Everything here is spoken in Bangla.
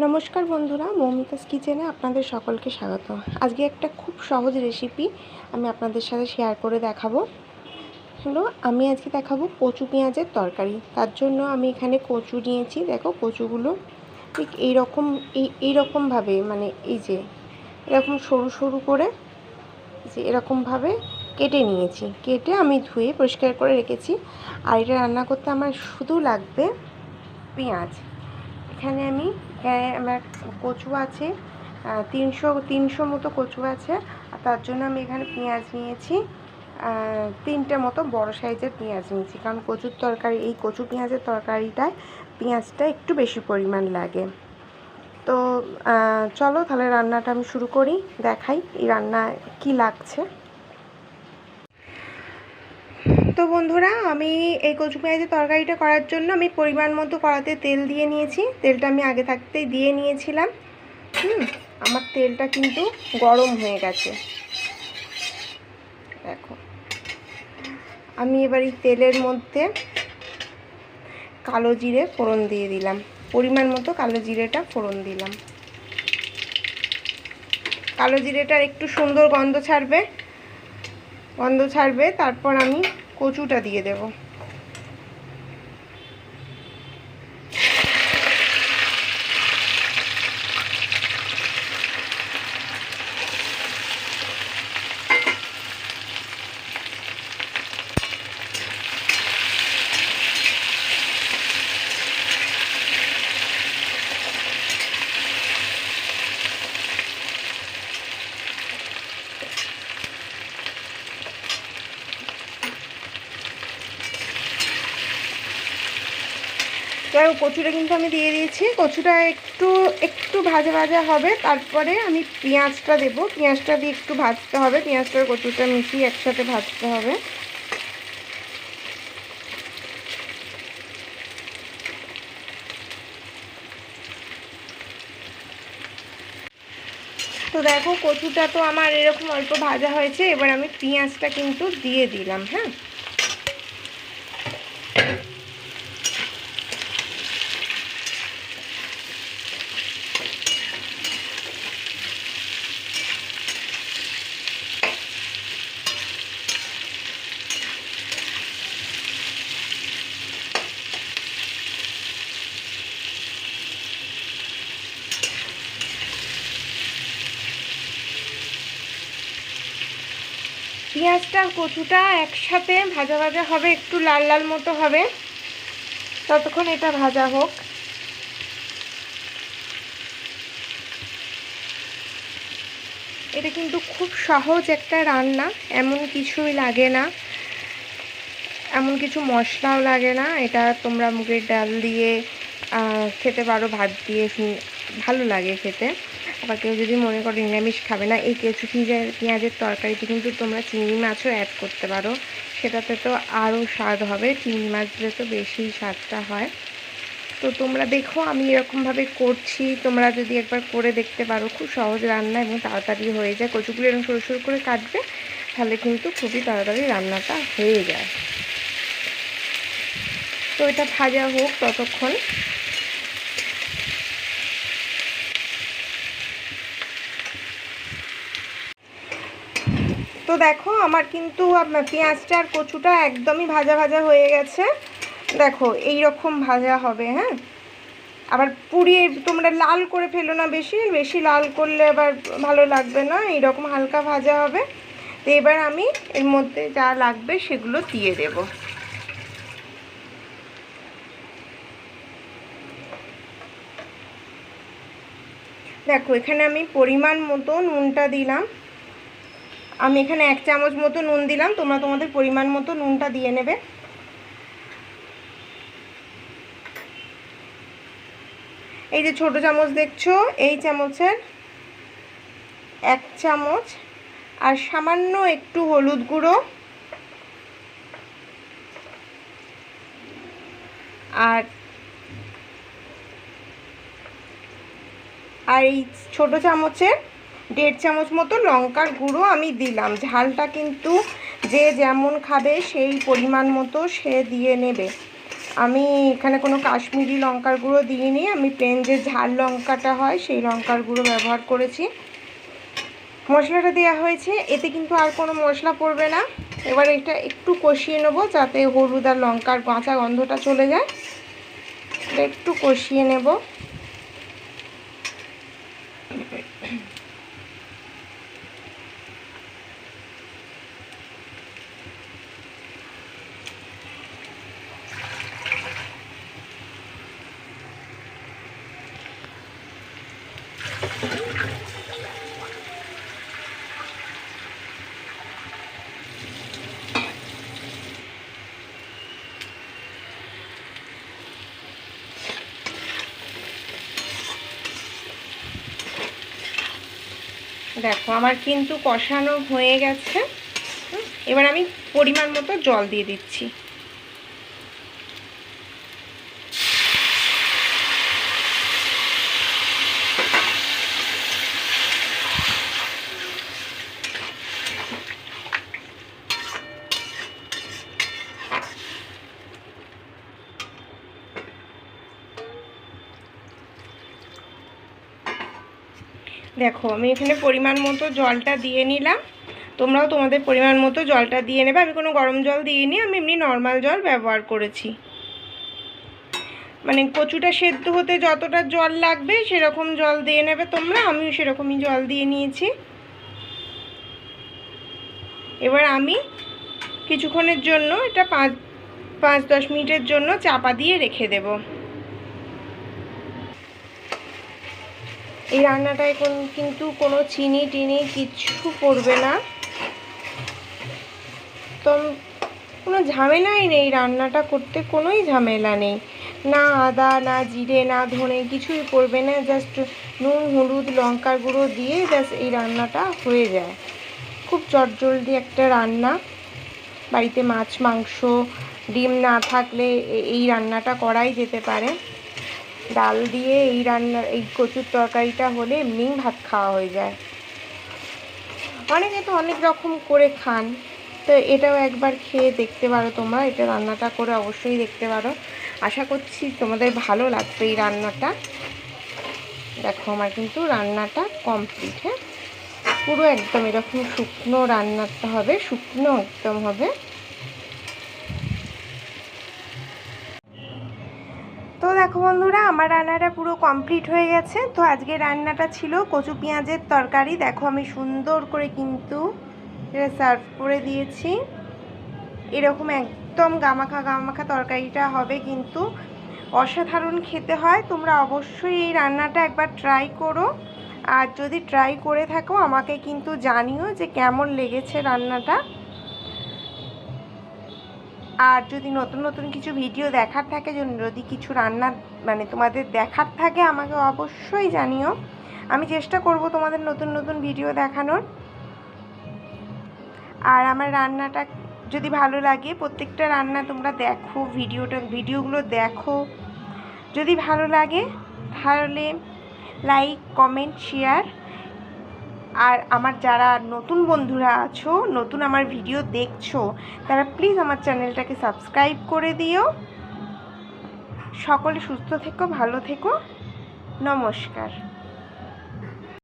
নমস্কার বন্ধুরা, মৌমিতাস কিচেনে আপনাদের সকলকে স্বাগত। আজকে একটা খুব সহজ রেসিপি আমি আপনাদের সাথে শেয়ার করে দেখাবো। হলো আমি আজকে দেখাবো কচু পেঁয়াজের তরকারি। তার জন্য আমি এখানে কচু নিয়েছি। দেখো, কচুগুলো ঠিক এইরকম, এই, এইরকমভাবে মানে এই যে, এরকম সরু সরু করে যে এরকমভাবে কেটে নিয়েছি। কেটে আমি ধুয়ে পরিষ্কার করে রেখেছি। আর এটা রান্না করতে আমার শুধু লাগবে পেঁয়াজ। এখানে আমি এখানে আমার কচু আছে তিনশো তিনশো মতো কচু আছে, আর তার জন্য আমি এখানে পেঁয়াজ নিয়েছি তিনটে মতো বড় সাইজের পেঁয়াজ নিয়েছি, কারণ কচুর তরকারি, এই কচু পেঁয়াজের তরকারিটায় পেঁয়াজটা একটু বেশি পরিমাণ লাগে। তো চলো তাহলে রান্নাটা আমি শুরু করি, দেখাই এই রান্না কি লাগছে। তো বন্ধুরা, আমি এই কচু পেঁয়াজের তরকারিটা করার জন্য আমি পরিমাণ মতো কড়াতে তেল দিয়ে নিয়েছি। তেলটা আমি আগে থাকতেই দিয়ে নিয়েছিলাম। হুম, আমার তেলটা কিন্তু গরম হয়ে গেছে। দেখো, আমি এবার এই তেলের মধ্যে কালো জিরে ফোড়ন দিয়ে দিলাম। পরিমাণ মতো কালো জিরেটা ফোড়ন দিলাম। কালো জিরেটার একটু সুন্দর গন্ধ ছাড়বে। গন্ধ ছাড়বে, তারপর আমি কচুটা দিয়ে দেব। দেখো কচুটা কিন্তু আমি দিয়ে দিয়েছি। কচুটা একটু একটু ভাজা ভাজা হবে। তারপরে আমি পেঁয়াজটা দেব। পেঁয়াজটা দিয়ে একটু ভাজতে হবে। পেঁয়াজটা কচুটা মিশিয়ে একসাথে ভাজতে হবে। তো দেখো কচুটা তো আমার এরকম অল্প ভাজা হয়েছে। এবার আমি পেঁয়াজটা কিন্তু দিয়ে দিলাম হ্যাঁ? পেঁয়াজটা কচুটা একসাথে ভাজা ভাজা হবে, একটু লাল লাল মতো হবে। ততক্ষণ এটা ভাজা হোক। এটা কিন্তু খুব সহজ একটা রান্না, এমন কিছুই লাগে না। এমন কিছু মশলাও লাগে না, এটা তোমরা মুগের ডাল দিয়ে খেতে পারো, ভাত দিয়ে, ভালো লাগে খেতে। আবার কেউ যদি মনে করো নিরামিষ খাবে না, এই কেঁচু পেঁয়াজের পেঁয়াজের তরকারিতে কিন্তু তোমরা চিংড়ি মাছও অ্যাড করতে পারো। সেটাতে তো আরও স্বাদ হবে, চিংড়ি মাছ দিলে তো বেশি স্বাদটা হয়। তো তোমরা দেখো, আমি এরকমভাবে করছি। তোমরা যদি একবার করে দেখতে পারো, খুব সহজ রান্না এবং তাড়াতাড়ি হয়ে যায়। কচুগুলো এরকম সরু সরু করে কাটবে, তাহলে কিন্তু খুবই তাড়াতাড়ি রান্নাটা হয়ে যায়। তো এটা ভাজা হোক ততক্ষণ। তো দেখো, আমার কিন্তু পেঁয়াজটা আর কচুটা একদমই ভাজা ভাজা হয়ে গেছে। দেখো এই রকম ভাজা হবে হ্যাঁ? আবার পুড়িয়ে তোমরা লাল করে ফেলো না বেশি বেশি লাল করলে আবার ভালো লাগবে না, এইরকম হালকা ভাজা হবে। তো এবার আমি এর মধ্যে যা লাগবে সেগুলো দিয়ে দেব। দেখো, এখানে আমি পরিমাণ মতো নুনটা দিলাম। আমি এখানে এক চামচ মতো নুন দিলাম। তোমরা তোমাদের পরিমাণ মতো নুনটা দিয়ে নেবে। এই যে ছোট চামচ দেখছ, এই চামচের এক চামচ আর সামান্য একটু হলুদ গুঁড়ো আর আর এই ছোটো চামচের দেড় চামচ মতো লঙ্কার গুঁড়ো আমি দিলাম। ঝালটা কিন্তু যে যেমন খাবে সেই পরিমাণ মতো সে দিয়ে নেবে। আমি এখানে কোনো কাশ্মীরি লঙ্কার গুঁড়ো দিইনি, আমি প্লেন যে ঝাল লঙ্কাটা হয় সেই লঙ্কার গুঁড়ো ব্যবহার করেছি। মশলাটা দেওয়া হয়েছে, এতে কিন্তু আর কোনো মশলা পড়বে না। এবার এটা একটু কষিয়ে নেব যাতে হলুদ আর লঙ্কার কাঁচা গন্ধটা চলে যায়। এটা একটু কষিয়ে নেব। দেখো আমার কিন্তু কষানো হয়ে গেছে। এবার আমি পরিমাণ মতো জল দিয়ে দিচ্ছি। দেখো, আমি এখানে পরিমাণ মতো জলটা দিয়ে নিলাম। তোমরাও তোমাদের পরিমাণ মতো জলটা দিয়ে নেবে। আমি কোনো গরম জল দিইনি, আমি এমনি নর্মাল জল ব্যবহার করেছি। মানে কচুটা সেদ্ধ হতে যতটা জল লাগবে, সেরকম জল দিয়ে নেবে তোমরা। আমিও সেরকমই জল দিয়ে নিয়েছি। এবার আমি কিছুক্ষণের জন্য এটা পাঁচ পাঁচ দশ মিনিটের জন্য চাপা দিয়ে রেখে দেবো। এই রান্নাটায় কোন, কিন্তু কোনো চিনি টিনি কিচ্ছু পড়বে না। তো কোনো ঝামেলাই নেই রান্নাটা করতে, কোনোই ঝামেলা নেই। না আদা, না জিরে, না ধনে, কিছুই পড়বে না, জাস্ট নুন, হলুদ, লঙ্কার গুঁড়ো দিয়ে জাস্ট এই রান্নাটা হয়ে যায়। খুব চটজলদি একটা রান্না। বাড়িতে মাছ, মাংস, ডিম না থাকলে এই রান্নাটা করাই যেতে পারে। ডাল দিয়ে এই রান্না, এই কচুর তরকারিটা হলে এমনিই ভাত খাওয়া হয়ে যায়। অনেকে তো অনেক রকম করে খান। তো এটাও একবার খেয়ে দেখতে পারো তোমরা, এটা রান্নাটা করে অবশ্যই দেখতে পারো। আশা করছি তোমাদের ভালো লাগবে এই রান্নাটা। দেখো আমার কিন্তু রান্নাটা কমপ্লিট হ্যাঁ? পুরো একদম এরকম শুকনো রান্নাটা হবে, শুকনো একদম হবে। দেখো বন্ধুরা, আমার রান্নাটা পুরো কমপ্লিট হয়ে গেছে। তো আজকে রান্নাটা ছিল কচু পেঁয়াজের তরকারি। দেখো আমি সুন্দর করে কিন্তু এটা সার্ভ করে দিয়েছি। এরকম একদম গামাখা গামাখা তরকারিটা হবে কিন্তু অসাধারণ খেতে হয়। তোমরা অবশ্যই এই রান্নাটা একবার ট্রাই করো। আর যদি ট্রাই করে থাকো, আমাকে কিন্তু জানিও যে কেমন লেগেছে রান্নাটা। আর যদি নতুন নতুন কিছু ভিডিও দেখার থাকে, যদি কিছু রান্না মানে তোমাদের দেখার থাকে, আমাকে অবশ্যই জানিও। আমি চেষ্টা করব তোমাদের নতুন নতুন ভিডিও দেখানোর। আর আমার রান্নাটা যদি ভালো লাগে, প্রত্যেকটা রান্না তোমরা দেখো ভিডিওটা ভিডিওগুলো দেখো। যদি ভালো লাগে, তাহলে লাইক কমেন্ট শেয়ার আর আমার যারা নতুন বন্ধুরা আছো, নতুন আমার ভিডিও দেখছ, তারা প্লিজ আমার চ্যানেলটাকে সাবস্ক্রাইব করে দিও। সকলে সুস্থ থেকো, ভালো থেকো। নমস্কার।